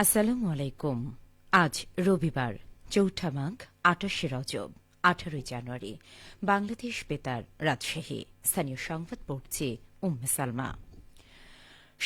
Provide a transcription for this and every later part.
আসসালামু আলাইকুম। আজ রবিবার, চৌঠা মাঘ, আটাশে রজব, আঠারোই জানুয়ারি। বাংলাদেশ বেতার রাজশাহী। স্থানীয় সংবাদ পড়ছে উম্মে সালমা।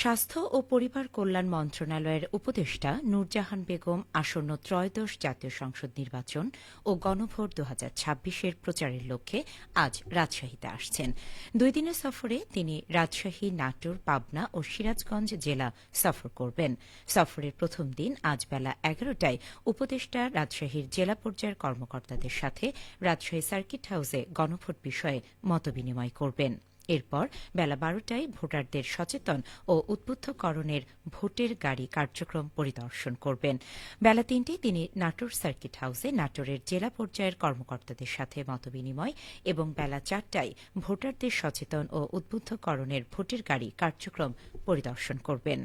স্বাস্থ্য ও পরিবার কল্যাণ মন্ত্রণালয়ের উপদেষ্টা নূরজাহান বেগম আসন্ন ত্রয়োদশ জাতীয় সংসদ নির্বাচন ও গণভোট দু ছাব্বিশের প্রচারের লক্ষ্যে আজ রাজশাহীতে আসছেন। দুই দিনের সফরে তিনি রাজশাহী, নাটোর, পাবনা ও সিরাজগঞ্জ জেলা সফর করবেন। সফরের প্রথম দিন আজ বেলা এগারোটায় উপদেষ্টা রাজশাহীর জেলা পর্যায়ের কর্মকর্তাদের সাথে রাজশাহী সার্কিট হাউসে গণভোট বিষয়ে মতবিনিময় করবেন। এরপর বেলা বারোটায় ভোটারদের সচেতন ও উদ্বুদ্ধকরণের ভোটের গাড়ি কার্যক্রম পরিদর্শন করবেন। বেলা তিনটায় তিনি নাটোর সার্কিট হাউসে নাটোরের জেলা পর্যায়ের কর্মকর্তাদের সাথে মতবিনিময় এবং বেলা চারটায় ভোটারদের সচেতন ও উদ্বুদ্ধকরণের ভোটের গাড়ি কার্যক্রম পরিদর্শন করবেন।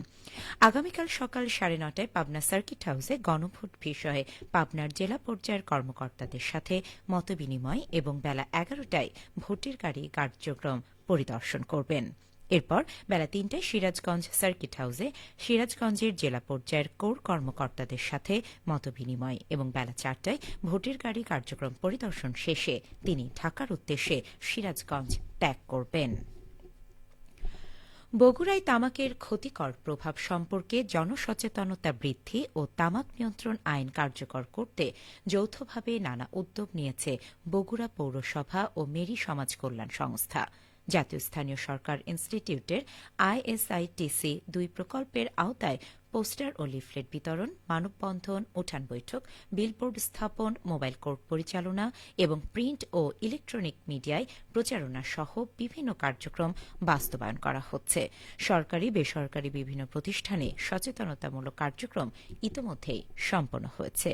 আগামীকাল সকাল সাড়ে নটায় পাবনা সার্কিট হাউসে গণভোট বিষয়ে পাবনার জেলা পর্যায়ের কর্মকর্তাদের সাথে মতবিনিময় এবং বেলা এগারোটায় ভোটের গাড়ি কার্যক্রম পরিদর্শন করবেন। এরপর বেলা তিনটায় সিরাজগঞ্জ সার্কিট হাউসে সিরাজগঞ্জের জেলা পর্যায়ের কোর কর্মকর্তাদের সাথে মতবিনিময় এবং বেলা চারটায় ভোটের গাড়ি কার্যক্রম পরিদর্শন শেষে তিনি ঢাকার উদ্দেশ্যে সিরাজগঞ্জ ত্যাগ করবেন। বগুড়ায় তামাকের ক্ষতিকর প্রভাব সম্পর্কে জনসচেতনতা বৃদ্ধি ও তামাক নিয়ন্ত্রণ আইন কার্যকর করতে যৌথভাবে নানা উদ্যোগ নিয়েছে বগুড়া পৌরসভা ও মেরি সমাজ কল্যাণ সংস্থা। জাতীয় স্থানীয় সরকার ইনস্টিটিউটের আইএসআইটিসি দুই প্রকল্পের আওতায় পোস্টার ও লিফলেট বিতরণ, মানববন্ধন, উঠান বৈঠক, বিলবোর্ড স্থাপন, মোবাইল কোর্ট পরিচালনা এবং প্রিন্ট ও ইলেকট্রনিক মিডিয়ায় প্রচারণা সহ বিভিন্ন কার্যক্রম বাস্তবায়ন করা হচ্ছে। সরকারি, বেসরকারি বিভিন্ন প্রতিষ্ঠানে সচেতনতামূলক কার্যক্রম ইতোমধ্যেই সম্পন্ন হয়েছে।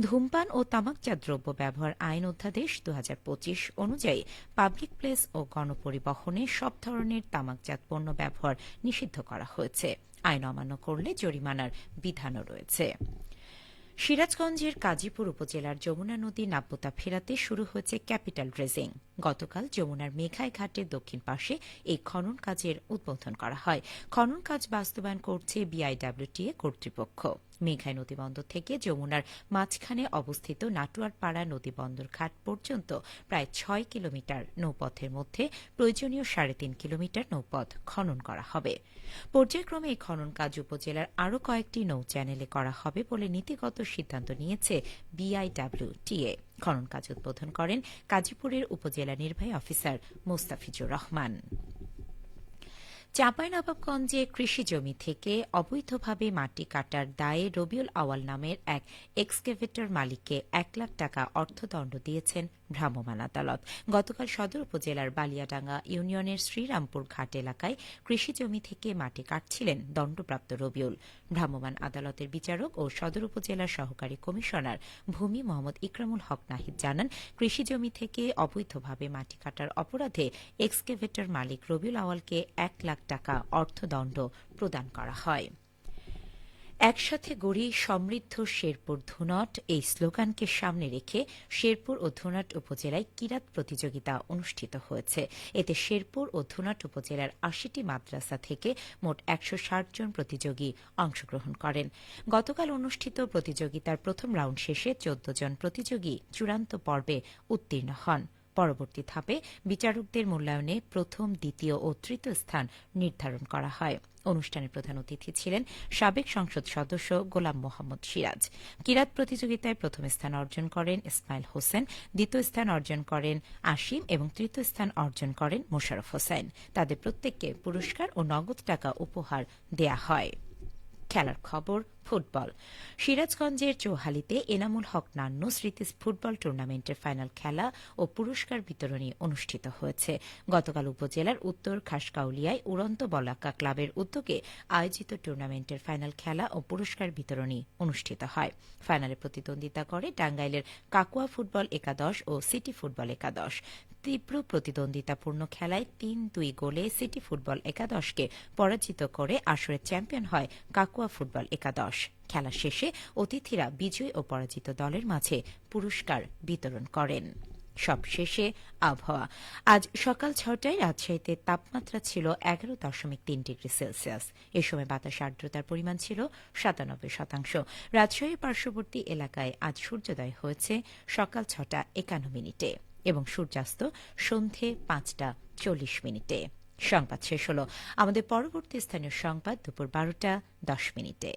ধূমপান ও তামাকজাত দ্রব্য ব্যবহার আইন অধ্যাদেশ দু হাজার পঁচিশ অনুযায়ী পাবলিক প্লেস ও গণপরিবহনে সব ধরনের তামাকজাত পণ্য ব্যবহার নিষিদ্ধ করা হয়েছে। আইন অমান্য করলে জরিমানার বিধানও রয়েছে। সিরাজগঞ্জের কাজীপুর উপজেলার যমুনা নদী নাব্যতা ফেরাতে শুরু হয়েছে ক্যাপিটাল ড্রেজিং। গতকাল যমুনার মেঘাই ঘাটের দক্ষিণ পাশে এই খনন কাজের উদ্বোধন করা হয়। খনন কাজ বাস্তবায়ন করছে বিআইডব্লিউটিএ কর্তৃপক্ষ। মেঘাই নদীবন্দর থেকে যমুনার মাঝখানে অবস্থিত নাটুয়ারপাড়া নদীবন্দর ঘাট পর্যন্ত প্রায় ছয় কিলোমিটার নৌপথের মধ্যে প্রয়োজনীয় সাড়ে তিন কিলোমিটার নৌপথ খনন করা হবে। পর্যায়ক্রমে এই খনন কাজ উপজেলার আরও কয়েকটি নৌ চ্যানেলে করা হবে বলে নীতিগত সিদ্ধান্ত নিয়েছে বিআইডব্লিউটিএ। খনন কাজ উদ্বোধন করেন কাজীপুরের উপজেলা নির্বাহী অফিসার মোস্তাফিজুর রহমান। চাঁপাইনবাবগঞ্জে কৃষি জমি থেকে অবৈধভাবে মাটি কাটার দায়ে রবিউল আওয়াল নামের এক এক্সকেভেটর মালিককে এক লাখ টাকা অর্থদণ্ড দিয়েছেন ভ্রাম্যমাণ আদালত। গতকাল সদর উপজেলার বালিয়াডাঙ্গা ইউনিয়নের শ্রীরামপুর ঘাট এলাকায় কৃষি জমি থেকে মাটি কাটছিলেন দণ্ডপ্রাপ্ত রবিউল। ভ্রাম্যমাণ আদালতের বিচারক ও সদর উপজেলার সহকারী কমিশনার ভূমি মোহাম্মদ ইকরামুল হক নাহিদ জানান, কৃষি জমি থেকে অবৈধভাবে মাটি কাটার অপরাধে এক্সকেভেটর মালিক রবিউল আওয়ালকে এক লাখ টাকা অর্থদণ্ড প্রদান করা হয়। একসাথে গড়ি সমৃদ্ধ শেরপুর ধুনট এই স্লোগানকে সামনে রেখে শেরপুর ও ধুনট উপজেলায় কিরাত প্রতিযোগিতা অনুষ্ঠিত হয়েছে। এতে শেরপুর ও ধুনট উপজেলার আশিটি মাদ্রাসা থেকে মোট একশো ষাট জন প্রতিযোগী অংশগ্রহণ করেন। গতকাল অনুষ্ঠিত প্রতিযোগিতার প্রথম রাউন্ড শেষে চোদ্দ জন প্রতিযোগী চূড়ান্ত পর্বে উত্তীর্ণ হন। পরবর্তী ধাপে বিচারকদের মূল্যায়নে প্রথম, দ্বিতীয় ও তৃতীয় স্থান নির্ধারণ করা হয়। অনুষ্ঠানে প্রধান অতিথি ছিলেন সাবেক সংসদ সদস্য গোলাম মোহাম্মদ সিরাজ। কিরাত প্রতিযোগিতায় প্রথম স্থান অর্জন করেন ইসমাইল হোসেন, দ্বিতীয় স্থান অর্জন করেন আসিম এবং তৃতীয় স্থান অর্জন করেন মোশারফ হোসেন। তাদের প্রত্যেককে পুরস্কার ও নগদ টাকা উপহার দেয়া হয়। খেলার খবর ফুটবল। সিরাজগঞ্জের চৌহালিতে এনামুল হক নান্ন স্মৃতি ফুটবল টুর্নামেন্টের ফাইনাল খেলা ও পুরস্কার বিতরণী অনুষ্ঠিত হয়েছে। গতকাল উপজেলার উত্তর খাসকাউলিয়ায় উড়ন্ত বলাকা ক্লাবের উদ্যোগে আয়োজিত টুর্নামেন্টের ফাইনাল খেলা ও পুরস্কার বিতরণী অনুষ্ঠিত হয়। ফাইনালে প্রতিদ্বন্দ্বিতা করে টাঙ্গাইলের কাকুয়া ফুটবল একাদশ ও সিটি ফুটবল একাদশ। তীব্র প্রতিদ্বন্দ্বিতাপূর্ণ খেলায় তিন দুই গোলে সিটি ফুটবল একাদশকে পরাজিত করে আসরের চ্যাম্পিয়ন হয় কাকুয়া ফুটবল একাদশ। খেলা শেষে অতিথিরা বিজয়ী ও পরাজিত দলের মাঝে পুরস্কার বিতরণ করেন। সবশেষে আবহাওয়া। আজ সকাল ছটায় রাজশাহীতে তাপমাত্রা ছিল এগারো দশমিক তিন ডিগ্রি সেলসিয়াস। এ সময় বাতাস আর্দ্রতার পরিমাণ ছিল সাতানব্বই শতাংশ। রাজশাহীর পার্শ্ববর্তী এলাকায় আজ সূর্যোদয় হয়েছে সকাল ছটা একান্ন মিনিটে এবং সূর্যাস্ত সন্ধে পাঁচটা চল্লিশ মিনিটে। সংবাদ শেষ হল। আমাদের পরবর্তী স্থানীয় সংবাদ দুপুর বারোটা দশ মিনিটে।